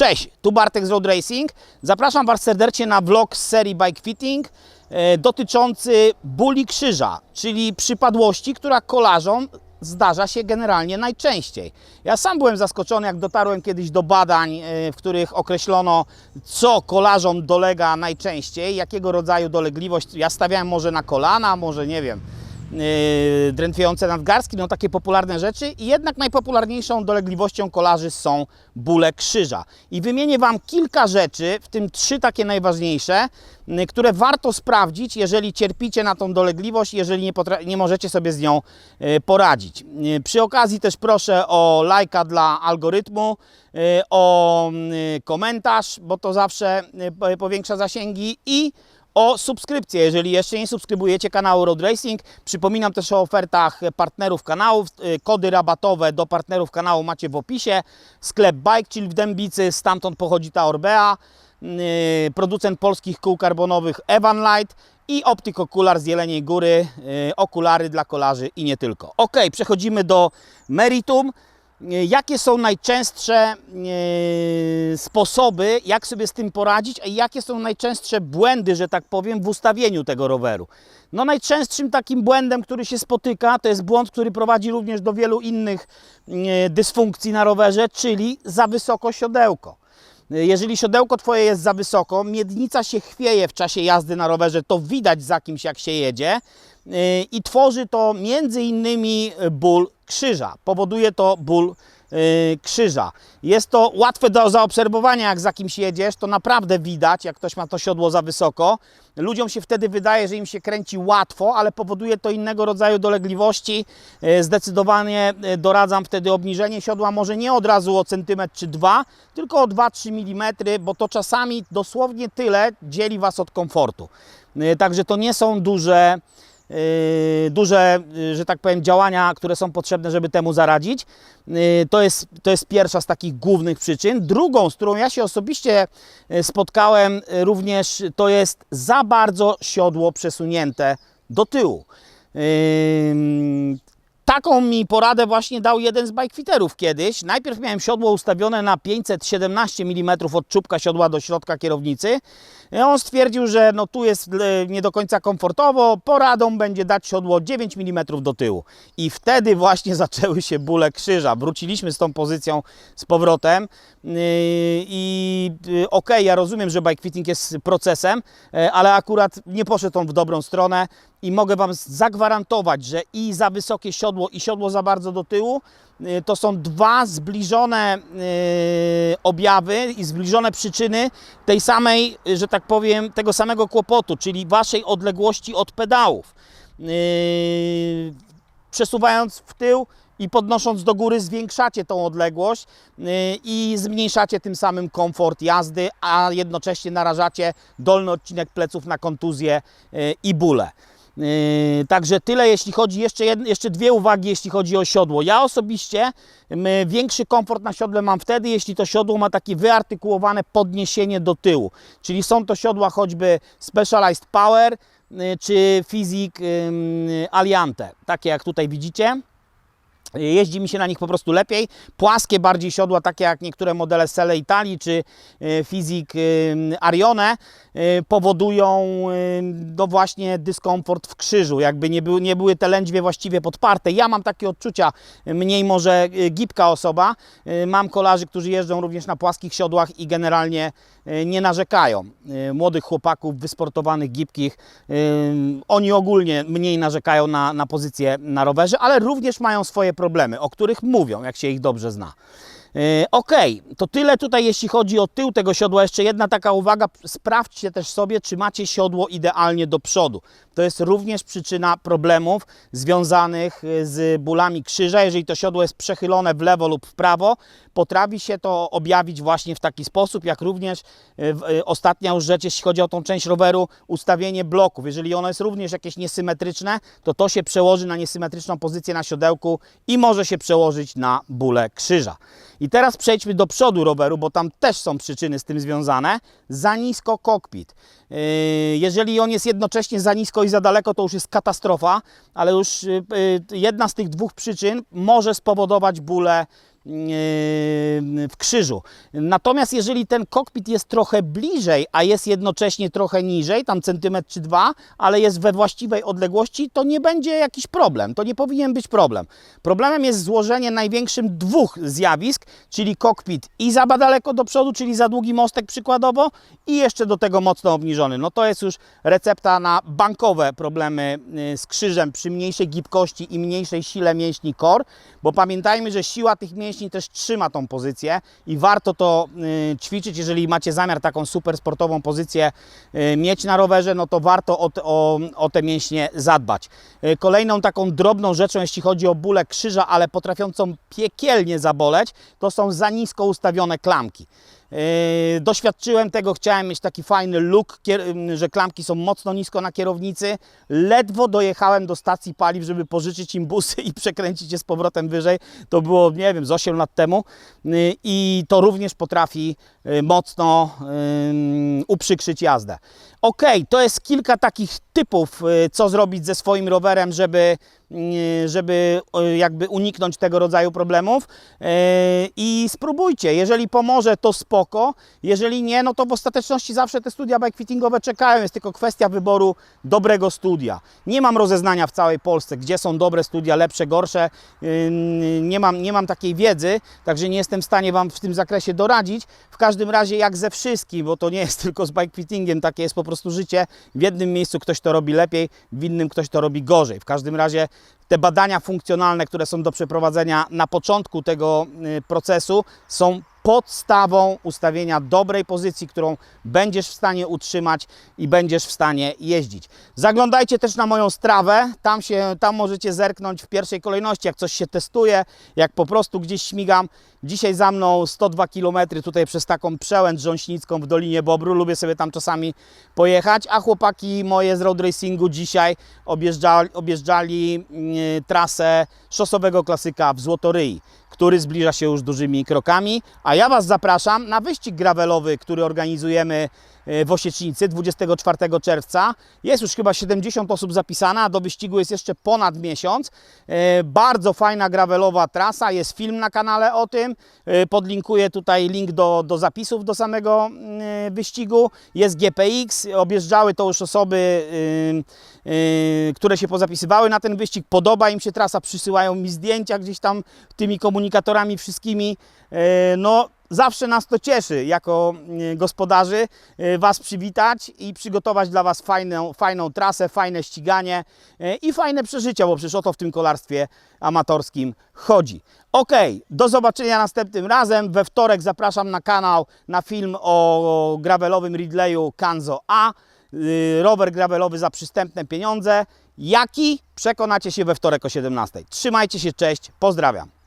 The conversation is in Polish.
Cześć, tu Bartek z Road Racing. Zapraszam Was serdecznie na vlog z serii Bike Fitting e, dotyczący bóli krzyża, czyli przypadłości, która kolarzom zdarza się generalnie najczęściej. Ja sam byłem zaskoczony, jak dotarłem kiedyś do badań, e, w których określono, co kolarzom dolega najczęściej, jakiego rodzaju dolegliwość. Ja stawiałem może na kolana, może nie wiem, yy, drętwiejące nadgarstki, no takie popularne rzeczy i jednak najpopularniejszą dolegliwością kolarzy są bóle krzyża. I wymienię Wam kilka rzeczy, w tym trzy takie najważniejsze, yy, które warto sprawdzić, jeżeli cierpicie na tą dolegliwość, jeżeli nie, nie możecie sobie z nią yy, poradzić. Yy, Przy okazji też proszę o lajka dla algorytmu, o yy, komentarz, bo to zawsze po- powiększa zasięgi i o subskrypcję, jeżeli jeszcze nie subskrybujecie kanału Road Racing. Przypominam też o ofertach partnerów kanałów. Y, Kody rabatowe do partnerów kanału macie w opisie. Sklep Bike, czyli w Dębicy, stamtąd pochodzi ta Orbea. Y, Producent polskich kół karbonowych Evan Light i Optic Okular z Jeleniej Góry. y, Okulary dla kolarzy i nie tylko. Ok, przechodzimy do meritum. E, Jakie są najczęstsze e, sposoby, jak sobie z tym poradzić, a jakie są najczęstsze błędy, że tak powiem, w ustawieniu tego roweru? No najczęstszym takim błędem, który się spotyka, to jest błąd, który prowadzi również do wielu innych e, dysfunkcji na rowerze, czyli za wysoko siodełko. Jeżeli siodełko Twoje jest za wysoko, miednica się chwieje w czasie jazdy na rowerze, to widać za kimś jak się jedzie i tworzy to między innymi ból krzyża. Powoduje to ból yy, krzyża. Jest to łatwe do zaobserwowania, jak za kimś jedziesz, to naprawdę widać, jak ktoś ma to siodło za wysoko. Ludziom się wtedy wydaje, że im się kręci łatwo, ale powoduje to innego rodzaju dolegliwości. Yy, Zdecydowanie yy, doradzam wtedy obniżenie siodła, może nie od razu o centymetr czy dwa, tylko o 2-3 mm, bo to czasami dosłownie tyle dzieli Was od komfortu. Także to nie są duże, duże, yy, że tak powiem, działania, które są potrzebne, żeby temu zaradzić. Yy, To jest, to jest pierwsza z takich głównych przyczyn. Drugą, z którą ja się osobiście yy, spotkałem yy, również, to jest za bardzo siodło przesunięte do tyłu. Taką mi poradę właśnie dał jeden z bikefiterów kiedyś. Najpierw miałem siodło ustawione na 517 mm od czubka siodła do środka kierownicy. I on stwierdził, że no tu jest e, nie do końca komfortowo, poradą będzie dać siodło 9 mm do tyłu. I wtedy właśnie zaczęły się bóle krzyża. Wróciliśmy z tą pozycją z powrotem Yy, i yy, okej, ja rozumiem, że bikefitting jest procesem, e, ale akurat nie poszedł on w dobrą stronę i mogę Wam zagwarantować, że i za wysokie siodło i siodło za bardzo do tyłu y, to są dwa zbliżone y, objawy i zbliżone przyczyny tej samej, y, że tak powiem, tego samego kłopotu, czyli Waszej odległości od pedałów. Przesuwając w tył i podnosząc do góry, zwiększacie tą odległość i zmniejszacie tym samym komfort jazdy, a jednocześnie narażacie dolny odcinek pleców na kontuzję i bóle. Yy, Także tyle, jeśli chodzi, jeszcze, jed, jeszcze dwie uwagi, jeśli chodzi o siodło. Ja osobiście większy komfort na siodle mam wtedy, jeśli to siodło ma takie wyartykułowane podniesienie do tyłu. Czyli są to siodła choćby Specialized Power yy, czy Physic Aliante, takie jak tutaj widzicie. Jeździ mi się na nich po prostu lepiej. Płaskie bardziej siodła, takie jak niektóre modele Sele Italii czy e, Physic e, Arione, e, powodują e, no właśnie dyskomfort w krzyżu. Jakby nie, były, nie były te lędźwie właściwie podparte. Ja mam takie odczucia, mniej może e, gibka osoba. E, Mam kolarzy, którzy jeżdżą również na płaskich siodłach i generalnie e, nie narzekają. E, Młodych chłopaków, wysportowanych, gibkich, e, oni ogólnie mniej narzekają na, na pozycję na rowerze, ale również mają swoje problemy, o których mówią, jak się ich dobrze zna. E, Ok, to tyle tutaj, jeśli chodzi o tył tego siodła. Jeszcze jedna taka uwaga, sprawdźcie też sobie, czy macie siodło idealnie do przodu. To jest również przyczyna problemów związanych e, z bólami krzyża. Jeżeli to siodło jest przechylone w lewo lub w prawo, potrafi się to objawić właśnie w taki sposób, jak również e, ostatnia już rzecz, jeśli chodzi o tą część roweru, ustawienie bloków. Jeżeli ono jest również jakieś niesymetryczne, to to się przełoży na niesymetryczną pozycję na siodełku i może się przełożyć na bóle krzyża. I teraz przejdźmy do przodu roweru, bo tam też są przyczyny z tym związane. Za nisko kokpit. Yy, Jeżeli on jest jednocześnie za nisko i za daleko, to już jest katastrofa, ale już yy, yy, jedna z tych dwóch przyczyn może spowodować bóle w krzyżu. Natomiast jeżeli ten kokpit jest trochę bliżej, a jest jednocześnie trochę niżej, tam centymetr czy dwa, ale jest we właściwej odległości, to nie będzie jakiś problem. To nie powinien być problem. Problemem jest złożenie największym dwóch zjawisk, czyli kokpit i za daleko do przodu, czyli za długi mostek przykładowo i jeszcze do tego mocno obniżony. No to jest już recepta na bankowe problemy y, z krzyżem przy mniejszej gibkości i mniejszej sile mięśni core, bo pamiętajmy, że siła tych mięśni też trzyma tą pozycję i warto to y, ćwiczyć, jeżeli macie zamiar taką super sportową pozycję y, mieć na rowerze, no to warto o, o, o te mięśnie zadbać. Y, Kolejną taką drobną rzeczą, jeśli chodzi o bóle krzyża, ale potrafiącą piekielnie zaboleć, to są za nisko ustawione klamki. Yy, doświadczyłem tego, chciałem mieć taki fajny look, że klamki są mocno nisko na kierownicy. Ledwo dojechałem do stacji paliw, żeby pożyczyć im busy i przekręcić je z powrotem wyżej. To było, nie wiem, z 8 lat temu. Yy, I to również potrafi yy, mocno uprzykrzyć jazdę. Ok, to jest kilka takich typów, yy, co zrobić ze swoim rowerem, żeby, yy, żeby yy, jakby uniknąć tego rodzaju problemów. I spróbujcie. Jeżeli pomoże, to spoko. Jeżeli nie, no to w ostateczności zawsze te studia bike fittingowe czekają. Jest tylko kwestia wyboru dobrego studia. Nie mam rozeznania w całej Polsce, gdzie są dobre studia, lepsze, gorsze. Nie mam, nie mam takiej wiedzy, także nie jestem w stanie Wam w tym zakresie doradzić. W każdym razie, jak ze wszystkim, bo to nie jest tylko z bike fittingiem, takie jest po prostu życie. W jednym miejscu ktoś to robi lepiej, w innym ktoś to robi gorzej. W każdym razie te badania funkcjonalne, które są do przeprowadzenia na początku tego y, procesu, są podstawą ustawienia dobrej pozycji, którą będziesz w stanie utrzymać i będziesz w stanie jeździć. Zaglądajcie też na moją strawę, tam, się, tam możecie zerknąć w pierwszej kolejności, jak coś się testuje, jak po prostu gdzieś śmigam. Dzisiaj za mną 102 km tutaj przez taką przełęcz rząśnicką w Dolinie Bobru, lubię sobie tam czasami pojechać, a chłopaki moje z road racingu dzisiaj objeżdżali, objeżdżali mm, trasę szosowego klasyka w Złotoryi który zbliża się już dużymi krokami. A ja Was zapraszam na wyścig gravelowy, który organizujemy w Osiecznicy 24 czerwca. Jest już chyba 70 osób zapisana, do wyścigu jest jeszcze ponad miesiąc. E, Bardzo fajna gravelowa trasa, jest film na kanale o tym. E, Podlinkuję tutaj link do, do zapisów do samego mm, wyścigu. Jest GPX, objeżdżały to już osoby, które się pozapisywały na ten wyścig. Podoba im się trasa, przysyłają mi zdjęcia gdzieś tam tymi komunikatorami wszystkimi. E, No, zawsze nas to cieszy jako y, gospodarzy y, Was przywitać i przygotować dla Was fajną, fajną trasę, fajne ściganie y, i fajne przeżycia, bo przecież o to w tym kolarstwie amatorskim chodzi. Ok, do zobaczenia następnym razem. We wtorek zapraszam na kanał na film o gravelowym Ridleyu Kanzo A. Rower gravelowy za przystępne pieniądze. Jaki? Przekonacie się we wtorek o 17. Trzymajcie się, cześć, pozdrawiam.